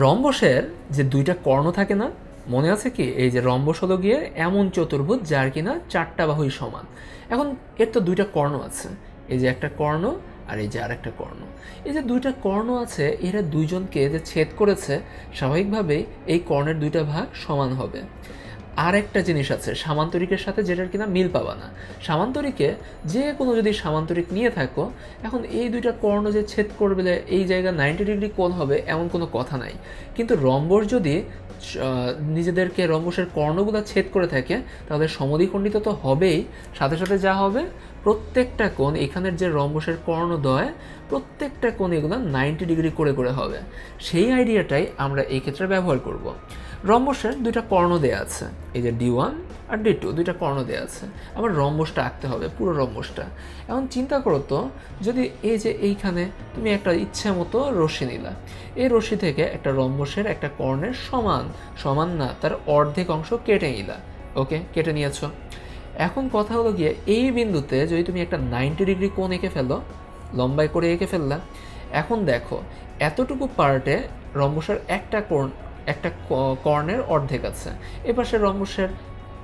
রম্বসের যে দুইটা কর্ণ থাকে না, মনে আছে কি? এই যে রম্বস হলো গিয়ে এমন চতুর্ভুজ যার কিনা চারটা বাহুই সমান। এখন এর তো দুইটা কর্ণ আছে। এই যে একটা কর্ণ আর এই যে আর একটা কর্ণ। এই যে দুইটা কর্ণ আছে, এরা দুইজনকে যে ছেদ করেছে, স্বাভাবিকভাবেই এই কর্ণের দুইটা ভাগ সমান হবে। আর একটা জিনিস আছে, সামান্তরিকের সাথে যেটার কিনা মিল পাবা না। সামান্তরিকে যে কোনো যদি সামান্তরিক নিয়ে থাকো, এখন এই দুইটা কর্ণ যে ছেদ করবে এই জায়গা নাইনটি ডিগ্রি কোণ হবে, এমন কোনো কথা নাই। কিন্তু রম্বর যদি নিজেদেরকে রম্বসের কর্ণগুলো ছেদ করে থাকে, তাহলে সমদ্বিখণ্ডিত তো হবেই। সাথে সাথে যা হবে, প্রত্যেকটা কোণ, এখানের যে রম্বসের কর্ণদ্বয়, প্রত্যেকটা কোণ এগুলো নাইনটি ডিগ্রি করে করে হবে। সেই আইডিয়াটাই আমরা এই ক্ষেত্রে ব্যবহার করব। রম্বসের দুইটা কর্ণ দেয়া আছে। এই যে ডি ওয়ান আর ডি টু, দুইটা কর্ণ দেয়া আছে। আবার রম্বসটা আঁকতে হবে, পুরো রম্বসটা। এখন চিন্তা করো তো, যদি এই যে এইখানে তুমি একটা ইচ্ছে মতো রশ্মি নিলা, এই রশ্মি থেকে একটা রম্বসের একটা কর্ণের সমান সমান না, তার অর্ধেক অংশ কেটে নিলা। ওকে, কেটে নিয়েছ। এখন কথা হলো গিয়ে, এই বিন্দুতে যদি তুমি একটা নাইনটি ডিগ্রি কোণ এঁকে ফেলো লম্বাই করে এঁকে ফেললা, এখন দেখো, এতটুকু পার্টে রম্বসের একটা কোণ একটা ক- কর্ণের অর্ধেক আছে। এপাশে রম্বসের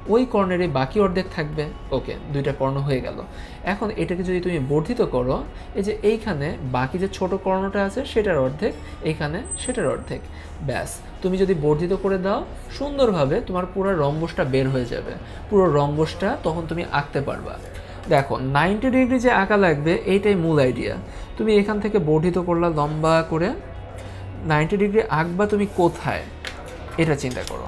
ওই কর্ণেরই বাকি অর্ধেক থাকবে। ওকে, দুইটা কর্ণ হয়ে গেল। এখন এটাকে যদি তুমি বর্ধিত করো, এই যে এইখানে বাকি যে ছোট কর্ণটা আছে সেটার অর্ধেক এইখানে সেটার অর্ধেক। ব্যাস, তুমি যদি বর্ধিত করে দাও, সুন্দরভাবে তোমার পুরো রম্বসটা বের হয়ে যাবে। পুরো রম্বসটা তখন তুমি আঁকতে পারবা। দেখো নাইনটি ডিগ্রি যে আঁকা লাগবে, এইটাই মূল আইডিয়া তুমি এখান থেকে বর্ধিত করলা লম্বা করে নাইনটি ডিগ্রি আঁকবা তুমি কোথায়? এটা চিন্তা করো।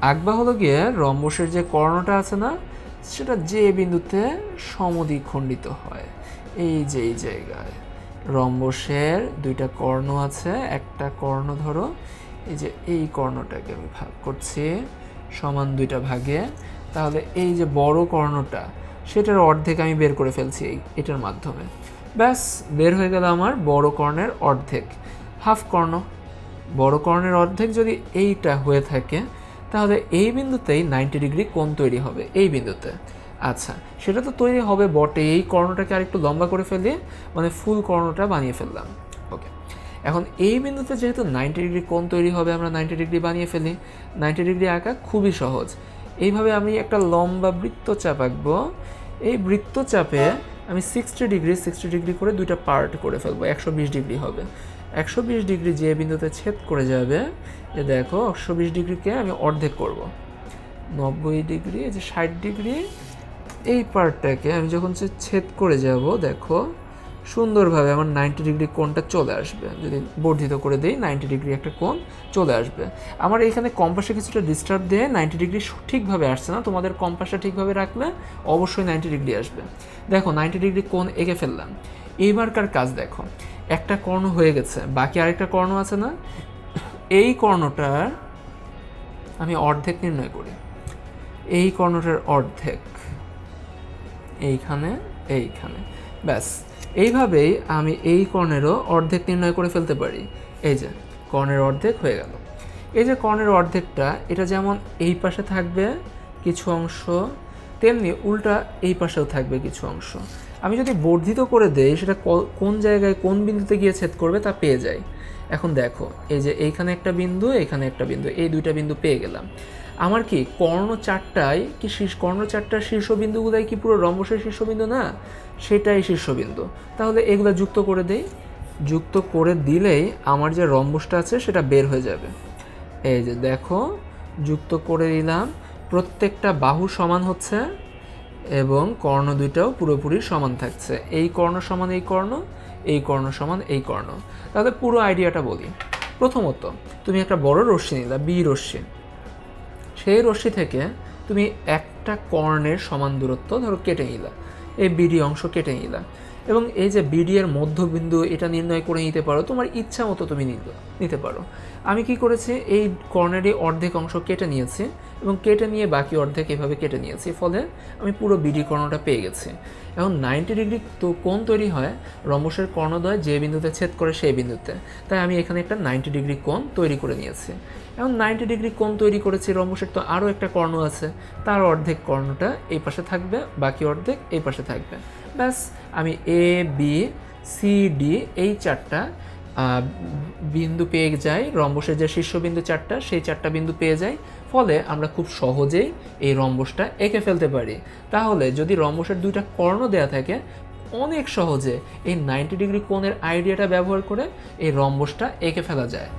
আঁকবা হলো গিয়ে রম্বসের যে কর্ণটা আছে না, সেটা যে বিন্দুতে সমদ্বিখণ্ডিত হয়। এই যে, এই জায়গায়। রম্বসের দুইটা কর্ণ আছে, একটা কর্ণ ধরো, এই যে এই কর্ণটাকে আমি ভাগ করছি, সমান দুইটা ভাগে। তাহলে এই যে বড় কর্ণটা, সেটার অর্ধেক আমি বের করে ফেলছি এটার মাধ্যমে। ব্যাস, বের হয়ে গেল আমার বড় কর্ণের অর্ধেক। হাফ কর্ণ, বড় কর্ণের অর্ধেক যদি এইটা হয়ে থাকে, তাহলে এই বিন্দুতেই নাইনটি ডিগ্রি কোণ তৈরি হবে, এই বিন্দুতে। আচ্ছা সেটা তো তৈরি হবে বটে, এই কর্ণটাকে আরেকটু লম্বা করে ফেলে মানে ফুল কর্ণটা বানিয়ে ফেললাম। ওকে এখন এই বিন্দুতে যেহেতু নাইনটি ডিগ্রি কোণ তৈরি হবে, আমরা নাইনটি ডিগ্রি বানিয়ে ফেলি নাইনটি ডিগ্রি আঁকা খুবই সহজ। এইভাবে আমি একটা লম্বা বৃত্তচাপ আঁকবো, এই বৃত্তচাপে আমি সিক্সটি ডিগ্রি সিক্সটি ডিগ্রি করে দুইটা পার্ট করে ফেলব, একশো বিশ ডিগ্রি হবে। একশো বিশ ডিগ্রি যে বিন্দুতে ছেদ করে যাবে যে দেখো একশো বিশ ডিগ্রিকে আমি অর্ধেক করব। নব্বই ডিগ্রি, এই যে ষাট ডিগ্রি, এই পার্টটাকে আমি যখন সে ছেদ করে যাব, দেখো সুন্দরভাবে আমার নাইনটি ডিগ্রি কোণটা চলে আসবে। যদি বর্ধিত করে দিই, নাইনটি ডিগ্রি একটা কোণ চলে আসবে। আমার এইখানে কম্পাসে কিছুটা ডিস্টার্ব দিয়ে নাইনটি ডিগ্রি ঠিকভাবে আসছে না, তোমাদের কম্পাসটা ঠিকভাবে রাখলে অবশ্যই নাইনটি ডিগ্রি আসবে। দেখো, নাইনটি ডিগ্রি কোণ এঁকে ফেললাম। এইবারকার কাজ দেখো। একটা কর্ণ হয়ে গেছে, বাকি আরেকটা কর্ণ আছে না? এই কর্ণটার আমি অর্ধেক নির্ণয় করি। এই কর্ণটার অর্ধেক, এইখানে এইখানে। ব্যাস, এইভাবেই আমি এই কর্ণেরও অর্ধেক নির্ণয় করে ফেলতে পারি। এই যে, কর্ণের অর্ধেক হয়ে গেল। এই যে কর্ণের অর্ধেকটা, এটা যেমন এই পাশে থাকবে কিছু অংশ, তেমনি উল্টা এই পাশেও থাকবে কিছু অংশ। আমি যদি বর্ধিত করে দেই, সেটা কোন জায়গায় কোন বিন্দুতে গিয়ে ছেদ করবে তা পেয়ে যাই। এখন দেখো, এই যে এইখানে একটা বিন্দু, এখানে একটা বিন্দু, এই দুইটা বিন্দু পেয়ে গেলাম। আমার কি কর্ণ চারটায়, কি শীর্ষ, কর্ণ চারটার শীর্ষবিন্দুগুলাই কি পুরো রম্বসের শীর্ষবিন্দু না? সেটাই শীর্ষবিন্দু। তাহলে এগুলো যুক্ত করে দেই। যুক্ত করে দিলেই আমার যে রম্বসটা আছে, সেটা বের হয়ে যাবে। এই যে দেখো, যুক্ত করে দিলাম প্রত্যেকটা বাহু সমান হচ্ছে এবং কর্ণ দুইটাও পুরোপুরি সমান থাকছে। এই কর্ণ সমান এই কর্ণ এই কর্ণ সমান এই কর্ণ। তাহলে পুরো আইডিয়াটা বলি। প্রথমত, তুমি একটা বড় রশ্মি নিলা বি রশ্মি। সেই রশ্মি থেকে তুমি একটা কর্ণের সমান দূরত্ব ধরো কেটে নিলা। এই বিডি অংশ কেটে নিলা। এবং এই যে বিডি এর মধ্যবিন্দু, এটা নির্ণয় করে নিতে পারো। তোমার ইচ্ছা মতো তুমি নিতে- পারো। আমি কি করেছি? এই কর্নেরই অর্ধেক অংশ কেটে নিয়েছি এবং কেটে নিয়ে বাকি অর্ধেক এভাবে কেটে নিয়েছি। ফলে আমি পুরো বিডি কর্ণটা পেয়ে গেছি। এখন নাইনটি ডিগ্রি তো কোণ তৈরি হয় রম্বসের কর্ণদ্বয় যে বিন্দুতে ছেদ করে সেই বিন্দুতে। তাই আমি এখানে একটা নাইনটি ডিগ্রি কোণ তৈরি করে নিয়েছি। এখন নাইনটি ডিগ্রি কোণ তৈরি করেছি রম্বসের তো আরও একটা কর্ণ আছে। তার অর্ধেক কর্ণটা এই পাশে থাকবে, বাকি অর্ধেক এই পাশে থাকবে। ব্যাস আমি এ বি সি ডি এই চারটা বিন্দু পেয়ে যাই। রম্বসের যে শীর্ষবিন্দু চারটা, সেই চারটা বিন্দু পেয়ে যাই। ফলে আমরা খুব সহজেই এই রম্বসটা এঁকে ফেলতে পারি। তাহলে যদি রম্বসের দুইটা কর্ণ দেয়া থাকে, অনেক সহজে এই নাইনটি ডিগ্রি কোণের আইডিয়াটা ব্যবহার করে এই রম্বসটা এঁকে ফেলা যায়।